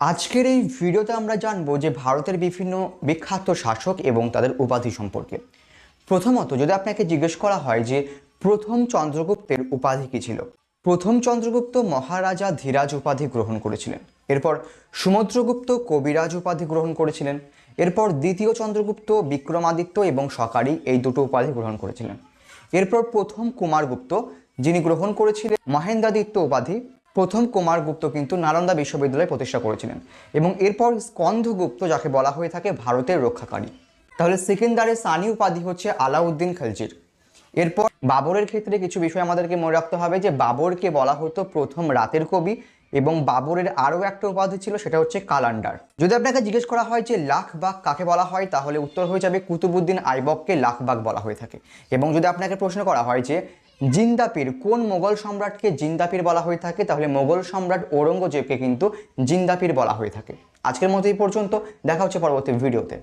আজকের এই ভিডিওতে আমরা জানব যে ভারতের বিভিন্ন বিখ্যাত শাসক এবং তাদের উপাধি সম্পর্কে। প্রথমত যদি আপনাকে জিজ্ঞেস করা হয় যে প্রথম চন্দ্রগুপ্তের উপাধি কী ছিল? প্রথম চন্দ্রগুপ্ত মহারাজা ধীরাজ উপাধি গ্রহণ করেছিলেন। এরপর সমুদ্রগুপ্ত কবিরাজ উপাধি গ্রহণ করেছিলেন। এরপর দ্বিতীয় চন্দ্রগুপ্ত বিক্রমাদিত্য এবং সকারি এই দুটো উপাধি গ্রহণ করেছিলেন। এরপর প্রথম কুমারগুপ্ত, যিনি গ্রহণ করেছিলেন মহেন্দ্রাদিত্য উপাধি প্রথম কুমারগুপ্ত কিন্তু নালন্দা বিশ্ববিদ্যালয় প্রতিষ্ঠা করেছিলেন এবং এরপর স্কন্ধগুপ্ত যাকে বলা হয়ে থাকে ভারতের রক্ষাকারী। তাহলে সেকেন্দারের সানি উপাধি হচ্ছে আলাউদ্দিন খলজির। এরপর বাবরের ক্ষেত্রে কিছু বিষয় আমাদেরকে মনে রাখতে হবে যে বাবরকে বলা হতো প্রথম রাতের কবি এবং বাবরের আরও একটা উপাধি ছিল, সেটা হচ্ছে কালান্ডার। যদি আপনাকে জিজ্ঞেস করা হয় যে লাখবাগ কাকে বলা হয়, তাহলে উত্তর হয়ে যাবে কুতুবুদ্দিন আইবককে লাখবাগ বলা হয়ে থাকে। এবং যদি আপনাকে প্রশ্ন করা হয় যে জিন্দাপির, কোন মোগল সম্রাটকে জিন্দাপির বলা হয়ে থাকে? তাহলে মোগল সম্রাট ঔরঙ্গজেবকে কিন্তু জিন্দাপির বলা হয়ে থাকে। আজকের মতো এই পর্যন্ত, দেখা হচ্ছে পরবর্তী ভিডিওতে।